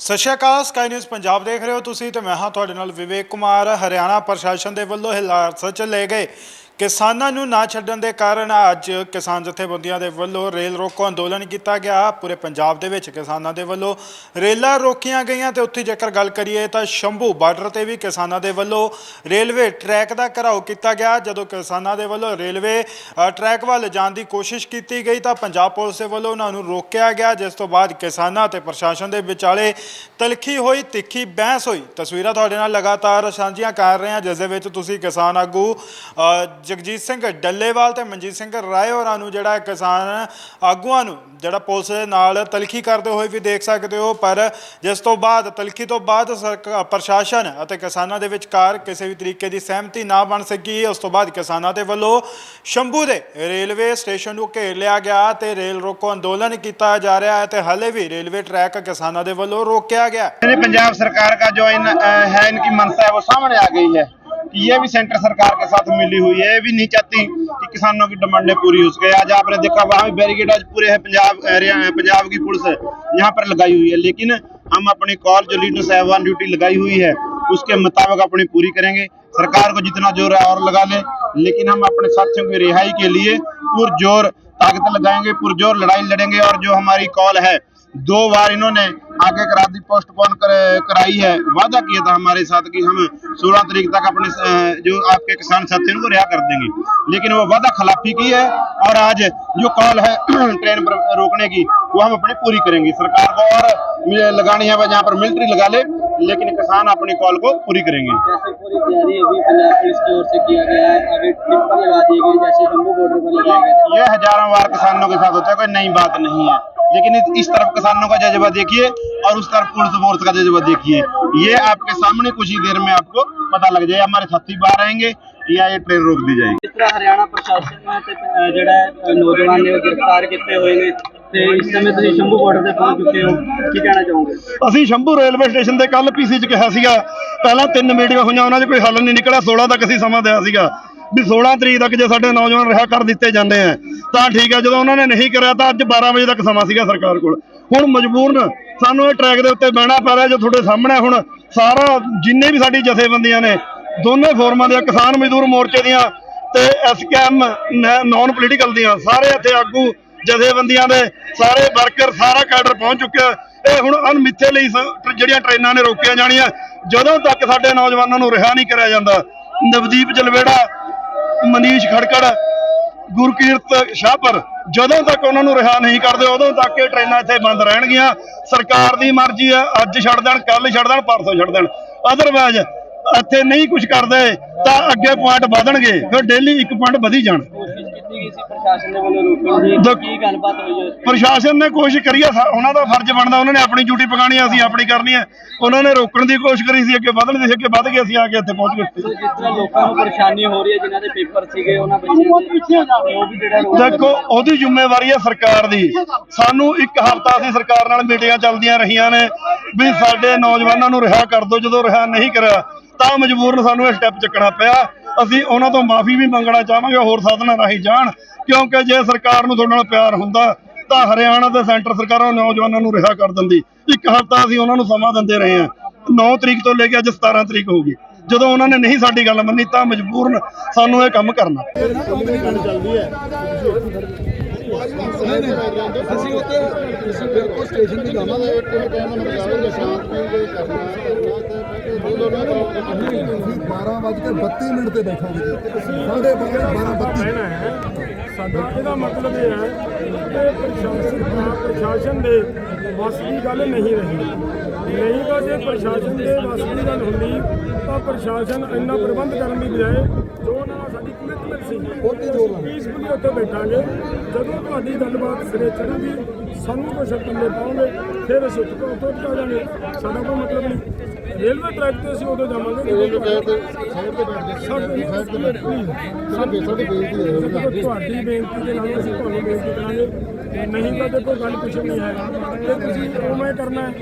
ਸਤਿ ਸ਼੍ਰੀ ਅਕਾਲ ਸਕਾਈ ਨਿਊਜ਼ ਪੰਜਾਬ ਦੇਖ ਰਹੇ ਹੋ ਤੁਸੀਂ ਤੇ ਮੈਂ ਹਾਂ ਤੁਹਾਡੇ ਨਾਲ ਵਿਵੇਕ ਕੁਮਾਰ, ਹਰਿਆਣਾ ਪ੍ਰਸ਼ਾਸਨ ਦੇ ਵੱਲੋਂ ਹਿਰਾਸਤ 'ਚ ਲਏ ਗਏ ਕਿਸਾਨਾਂ ਨੂੰ ਨਾ ਛੱਡਣ ਦੇ ਕਾਰਨ ਅੱਜ ਕਿਸਾਨ ਜਥੇਬੰਦੀਆਂ ਦੇ ਵੱਲੋਂ ਰੇਲ ਰੋਕੋ ਅੰਦੋਲਨ ਕੀਤਾ ਗਿਆ। ਪੂਰੇ ਪੰਜਾਬ ਦੇ ਵਿੱਚ ਕਿਸਾਨਾਂ ਦੇ ਵੱਲੋਂ ਰੇਲਾਂ ਰੋਕੀਆਂ ਗਈਆਂ ਤੇ ਉੱਥੇ ਜੇਕਰ ਗੱਲ ਕਰੀਏ ਤਾਂ ਸ਼ੰਭੂ ਬਾਰਡਰ ਤੇ ਵੀ ਕਿਸਾਨਾਂ ਦੇ ਵੱਲੋਂ ਰੇਲਵੇ ਟਰੈਕ ਦਾ ਘਰਾਓ ਕੀਤਾ ਗਿਆ। ਜਦੋਂ ਕਿਸਾਨਾਂ ਦੇ ਵੱਲੋਂ ਰੇਲਵੇ ਟਰੈਕ ਵੱਲ ਜਾਣ ਦੀ ਕੋਸ਼ਿਸ਼ ਕੀਤੀ ਗਈ ਤਾਂ ਪੰਜਾਬ ਪੁਲਿਸ ਦੇ ਵੱਲੋਂ ਉਹਨਾਂ ਨੂੰ ਰੋਕਿਆ ਗਿਆ। ਜਿਸ ਤੋਂ ਬਾਅਦ ਕਿਸਾਨਾਂ ਤੇ ਪ੍ਰਸ਼ਾਸਨ ਦੇ ਵਿਚਾਲੇ ਤਲਖੀ ਹੋਈ, ਤਿੱਖੀ ਬਹਿਸ ਹੋਈ। ਤਸਵੀਰਾਂ ਤੁਹਾਡੇ ਨਾਲ ਲਗਾਤਾਰ ਸਾਂਝੀਆਂ ਕਰ ਰਹੇ ਹਾਂ, ਜਿਸ ਦੇ ਵਿੱਚ ਤੁਸੀਂ ਕਿਸਾਨ ਆਗੂ ਜਗਜੀਤ ਸਿੰਘ ਡੱਲੇਵਾਲ ਤੇ ਮਨਜੀਤ ਸਿੰਘ ਰਾਏ ਹੋਰਾਂ ਨੂੰ ਜਿਹੜਾ ਕਿਸਾਨ ਆਗੂਆਂ ਨੂੰ ਜਿਹੜਾ ਪੁਲਿਸ ਦੇ ਨਾਲ ਤਲਖੀ ਕਰਦੇ ਹੋਏ ਵੀ ਦੇਖ ਸਕਦੇ ਹੋ ਪਰ ਜਿਸ ਤੋਂ ਬਾਅਦ ਤਲਖੀ ਤੋਂ ਬਾਅਦ ਸਰਕਾ- ਪ੍ਰਸ਼ਾਸਨ ਅਤੇ ਕਿਸਾਨਾਂ ਦੇ ਵਿਚਕਾਰ ਕਿਸੇ ਵੀ ਤਰੀਕੇ ਦੀ ਸਹਿਮਤੀ ਨਾ ਬਣ ਸਕੀ ਉਸ ਤੋਂ ਬਾਅਦ ਕਿਸਾਨਾਂ ਦੇ ਵੱਲੋਂ ਸ਼ੰਭੂ ਦੇ ਰੇਲਵੇ ਸਟੇਸ਼ਨ ਨੂੰ ਘੇਰ ਲਿਆ ਗਿਆ ਤੇ ਰੇਲ ਰੋਕੋ ਅੰਦੋਲਨ ਕੀਤਾ ਜਾ ਰਿਹਾ ਹੈ ਤੇ ਹਲੇ ਵੀ ਰੇਲਵੇ ਟਰੈਕ ਕਿਸਾਨਾਂ ਦੇ ਵੱਲੋਂ ਰੋਕਿਆ ਗਿਆ ये पंजाब सरकार का जो इन अ, है इनकी मंशा है वो सामने आ गई है ये भी सेंटर सरकार के साथ मिली हुई है, ये भी नहीं चाहती कि किसानों की डिमांडें पूरी हो सके। आज आपने देखा वहाँ भी बैरिकेड आज पूरे है, पंजाब पंजाब की पुलिस यहाँ पर लगाई हुई है। लेकिन हम अपनी कॉल, जो लीडर साहबान ड्यूटी लगाई हुई है, उसके मुताबिक अपनी पूरी करेंगे। सरकार को जितना ज़ोर है और लगा ले, लेकिन हम अपने साथियों की रिहाई के लिए पुरजोर ताकत लगाएँगे, पुरजोर लड़ाई लड़ेंगे। और जो हमारी कॉल है, दो बार इन्होंने आगे करा दी पोस्टपोन कर, कराई है। वादा किया था हमारे साथ कि हम 16 तारीख तक अपने जो आपके किसान साथी उनको रिहा कर देंगे। लेकिन वो वादा खिलाफी की है और आज जो कॉल है ट्रेन पर रोकने की वो हम अपनी पूरी करेंगे। सरकार को और लगानी है जहाँ पर मिलिट्री लगा ले लेकिन किसान अपनी कॉल को पूरी करेंगे। जैसे पूरी तैयारी अभी पंजाब पुलिस की ओर से किया गया है। अभी लगा दिए गए जैसे शंभू बॉर्डर पर लगाए गए थे। ये हज़ारों बार किसानों के साथ होता है कोई नई बात नहीं है। लेकिन इस- इस तरफ किसानों का जज्बा देखिए और उस तरफ पुलिस फोर्स का जज्बा देखिए ये आपके सामने कुछ ही देर में आपको पता लग जाए हमारे साथी बाहर आएंगे या ये ट्रेन रोक दी जाएगी ਜਿਸ ਤਰ੍ਹਾਂ ਹਰਿਆਣਾ ਪ੍ਰਸ਼ਾਸਨ ਨੇ ਤੇ ਅਹ, ਜਿਹੜਾ ਹੈ, ਅਹ, ਨੌਜਵਾਨ ਨੇ ਉਹ ਗ੍ਰਿਫਤਾਰ ਕੀਤੇ ਹੋਏ ਨੇ ਤੇ ਇਸ ਸਮੇਂ ਤੁਸੀਂ ਸ਼ੰਭੂ ਬਾਰਡਰ ਤੇ ਪਹੁੰਚ ਚੁੱਕੇ ਹੋ ਕੀ ਕਹਿਣਾ ਚਾਹੋਗੇ ਅਸੀਂ ਸ਼ੰਭੂ ਰੇਲਵੇ ਸਟੇਸ਼ਨ ਤੇ ਕੱਲ ਪੀਸੀ ਚ ਕਿਹਾ ਸੀਗਾ ਪਹਿਲਾਂ ਤਿੰਨ ਮੀਟਿੰਗਾਂ ਹੋਈਆਂ ਉਹਨਾਂ 'ਚ ਕੋਈ ਹੱਲ ਨਹੀਂ ਨਿਕਲਿਆ 16 ਤੱਕ ਅਸੀਂ ਸਮਾਂ ਦਿਆ ਸੀਗਾ ਵੀ 16 ਤਰੀਕ ਤੱਕ ਜੇ ਸਾਡੇ ਨੌਜਵਾਨ ਰਿਹਾ ਕਰ ਦਿੱਤੇ ਜਾਂਦੇ ਆ, ਤਾਂ ਠੀਕ ਹੈ ਜਦੋਂ ਉਹਨਾਂ ਨੇ ਨਹੀਂ ਕਰਿਆ ਤਾਂ ਅੱਜ 12 ਵਜੇ ਤੱਕ ਸਮਾਂ ਸੀਗਾ ਸਰਕਾਰ ਕੋਲ। ਹੁਣ ਮਜਬੂਰਨ ਸਾਨੂੰ ਇਹ ਟਰੈਕ ਦੇ ਉੱਤੇ ਬਹਿਣਾ ਪੈ ਰਿਹਾ ਜੋ ਤੁਹਾਡੇ ਸਾਹਮਣੇ ਹੁਣ ਸਾਰਾ ਜਿੰਨੇ ਵੀ ਸਾਡੀ ਜਥੇਬੰਦੀਆਂ ਨੇ, ਦੋਨੇ ਫੋਰਮਾਂ ਦੀਆਂ, ਕਿਸਾਨ ਮਜ਼ਦੂਰ ਮੋਰਚੇ ਦੀਆਂ ਤੇ ਐਸਕੇਐਮ ਨਾਨ ਪੋਲੀਟੀਕਲ ਦੀਆਂ, ਸਾਰੇ ਇੱਥੇ ਆਗੂ ਜਥੇਬੰਦੀਆਂ ਦੇ, ਸਾਰੇ ਵਰਕਰ ਸਾਰਾ ਕੈਡਰ ਪਹੁੰਚ ਚੁੱਕਿਆ। ਇਹ ਹੁਣ ਅਨਮਿੱਥੇ ਲਈ ਜਿਹੜੀਆਂ ਟ੍ਰੇਨਾਂ ਨੇ ਰੋਕੀਆਂ ਜਾਣੀਆਂ, ਜਦੋਂ ਤੱਕ ਸਾਡੇ ਨੌਜਵਾਨਾਂ ਨੂੰ ਰਿਹਾ ਨਹੀਂ ਕਰਿਆ ਜਾਂਦਾ, ਨਵਦੀਪ ਜਲਵੇੜਾ ਮਨੀਸ਼ ਖੜਕੜ, ਗੁਰਕੀਰਤ ਸ਼ਾਹਪਰ ਜਦੋਂ ਤੱਕ ਉਹਨਾਂ ਨੂੰ ਰਿਹਾ ਨਹੀਂ ਕਰਦੇ, ਉਦੋਂ ਤੱਕ ਇਹ ਟ੍ਰੇਨਾਂ ਇੱਥੇ ਬੰਦ ਰਹਿਣਗੀਆਂ। ਸਰਕਾਰ ਦੀ ਮਰਜ਼ੀ ਹੈ, ਅੱਜ ਛੱਡ ਦੇਣ ਕੱਲ ਛੱਡ ਦੇਣ, ਪਰਸੋਂ ਛੱਡ ਦੇਣ। ਅਦਰਵਾਇਜ਼ ਇੱਥੇ ਨਹੀਂ ਕੁਝ ਕਰਦੇ, ਤਾਂ ਅੱਗੇ ਪੁਆਇੰਟ ਵਧਣਗੇ, ਫਿਰ ਡੇਲੀ ਇੱਕ ਪੁਆਇੰਟ ਵਧੀ ਜਾਣ। ਕੀਤੀ ਗਈ ਸੀ ਪ੍ਰਸ਼ਾਸਨ ਦੇ ਵੱਲੋਂ ਰੋਕਣ ਦੀ? ਦੇਖ- ਕੀ ਗੱਲਬਾਤ ਹੋਈ ਹੈ ਪ੍ਰਸ਼ਾਸਨ ਨੇ ਕੋਸ਼ਿਸ਼ ਕਰੀ ਆ ਸਾ- ਉਹਨਾਂ ਦਾ ਫਰਜ਼ ਬਣਦਾ ਉਹਨਾਂ ਨੇ ਆਪਣੀ ਡਿਊਟੀ ਪਕਾਣੀ ਆ, ਅਸੀਂ ਆਪਣੀ ਕਰਨੀ ਹੈ ਉਹਨਾਂ ਨੇ ਰੋਕਣ ਦੀ ਕੋਸ਼ਿਸ਼ ਕਰੀ ਸੀ ਅੱਗੇ ਵਧਣ ਦੀ ਸੀ ਅੱਗੇ ਵਧ ਗਏ ਅਸੀਂ ਆ ਕੇ ਇੱਥੇ ਪਹੁੰਚ ਗਏ। ਸੋ ਜਿਸ ਤਰ੍ਹਾਂ ਲੋਕਾਂ ਨੂੰ ਪਰੇਸ਼ਾਨੀ ਹੋ ਰਹੀ ਹੈ ਜਿਨ੍ਹਾਂ ਦੇ ਪੇਪਰ ਸੀਗੇ ਉਹਨਾਂ ਬੱਚਿਆਂ ਦੇ ਉਹ ਵੀ ਜਿਹੜਾ ਦੇਖੋ ਉਹਦੀ ਜ਼ਿੰਮੇਵਾਰੀ ਹੈ ਸਰਕਾਰ ਦੀ। ਸਾਨੂੰ ਇੱਕ ਹਫ਼ਤਾ ਅਸੀਂ ਸਰਕਾਰ ਨਾਲ ਮੀਟਿੰਗਾਂ ਚੱਲਦੀਆਂ ਰਹੀਆਂ ਨੇ ਵੀ ਸਾਡੇ ਨੌਜਵਾਨਾਂ ਨੂੰ ਰਿਹਾ ਕਰ ਦਿਓ ਜਦੋਂ ਰਿਹਾ ਨਹੀਂ ਕਰਿਆ। ਤਾਂ ਮਜਬੂਰਨ ਸਾਨੂੰ ਇਹ ਸਟੈਪ ਚੱਕਣਾ ਪਿਆ। ਅਸੀਂ ਉਹਨਾਂ ਤੋਂ ਮਾਫੀ ਵੀ ਮੰਗਣਾ ਚਾਹਾਂਗੇ, ਹੋਰ ਸਾਧਨਾਂ ਰਾਹੀਂ ਜਾਣ, ਕਿਉਂਕਿ ਜੇ ਸਰਕਾਰ ਨੂੰ ਤੁਹਾਡੇ ਨਾਲ ਪਿਆਰ ਹੁੰਦਾ, ਤਾਂ ਹਰਿਆਣਾ ਤੇ ਸੈਂਟਰ ਸਰਕਾਰਾਂ ਨੌਜਵਾਨਾਂ ਨੂੰ ਰਿਹਾ ਕਰ ਦਿੰਦੀ। ਇੱਕ ਹਫ਼ਤਾ ਅਸੀਂ ਉਹਨਾਂ ਨੂੰ ਸਮਾਂ ਦਿੰਦੇ ਰਹੇ ਹਾਂ। 9 ਤਰੀਕ ਤੋਂ ਲੈ ਕੇ ਅੱਜ 17 ਤਰੀਕ ਹੋ ਗਈ। ਜਦੋਂ ਉਹਨਾਂ ਨੇ ਨਹੀਂ ਸਾਡੀ ਗੱਲ ਮੰਨੀ, ਤਾਂ ਮਜਬੂਰਨ ਸਾਨੂੰ ਇਹ ਕੰਮ ਕਰਨਾ। ਅਸੀਂ ਉੱਥੇ ਬਿਲਕੁਲ ਸਟੇਸ਼ਨ ਦੀ ਗੱਲ ਇੱਕ ਇਹ ਕਹਿਣ ਦਾ ਮਤਲਬ ਹੈ ਸ਼ਾਂਤਮਈ ਦੇ ਕਰਨਾ ਤੁਸੀਂ 12 ਵੱਜ ਕੇ 32 ਮਿੰਟ ਤੇ ਬੈਠੋਗੇ ਜੀ। ਸਾਢੇ 12 12 ਸਾਡਾ ਇਹਦਾ ਮਤਲਬ ਇਹ ਹੈ ਕਿ ਪ੍ਰਸ਼ਾਸਨ ਪ੍ਰਸ਼ਾਸਨ ਦੇ ਵਸ ਦੀ ਗੱਲ ਨਹੀਂ ਰਹੀ। ਨਹੀਂ ਤਾਂ ਜੇ ਪ੍ਰਸ਼ਾਸਨ ਦੇ ਵੱਸ ਦੀ ਗੱਲ ਹੁੰਦੀ ਤਾਂ ਪ੍ਰਸ਼ਾਸਨ ਇੰਨਾ ਪ੍ਰਬੰਧ ਕਰਨ ਦੀ ਬਜਾਏ ਜੋ ਨਾਲ ਸਾਡੀ ਕਮਿਟਮੈਂਟ ਸੀ ਉੱਥੇ ਜ਼ੋਰ ਲਾਉਣਾ। ਪੀਸਫੁਲੀ ਉੱਥੇ ਬੈਠਾਂਗੇ। ਜਦੋਂ ਤੁਹਾਡੀ ਗੱਲਬਾਤ ਸਿਰੇ ਚੜੂਗੀ ਸਾਨੂੰ ਕੋਈ ਸ਼ਕਲ ਦੇ ਪਾਉਂਗੇ ਫਿਰ ਅਸੀਂ ਉੱਥੇ ਉੱਥੇ ਜਾ ਜਾਵਾਂਗੇ। ਸਾਡਾ ਕੋਈ ਮਤਲਬ ਨਹੀਂ। ਰੇਲਵੇ ਟਰੈਕ ਤੇ ਅਸੀਂ ਉਦੋਂ ਜਾਵਾਂਗੇ ਜਦੋਂ ਕਹਿੰਦੇ ਸਾਈਡ ਤੇ ਬੈਠ ਕੇ ਸਾਈਡ ਤੇ ਬੈਠ ਕੇ ਸਾਡੇ ਸਾਡੀ ਬੇਇੱਜ਼ਤੀ ਹੈ ਤੁਹਾਡੀ ਬੇਨਤੀ ਦੇ ਨਾਲ ਅਸੀਂ ਤੁਹਾਨੂੰ ਬੇਨਤੀ ਕਰਾਂਗੇ ਨਹੀਂ ਤਾਂ ਦੇਖੋ ਗੱਲ ਕੁਛ ਨਹੀਂ ਹੈ। ਤੇ ਤੁਸੀਂ ਉਵੇਂ ਕਰਨਾ ਹੈ?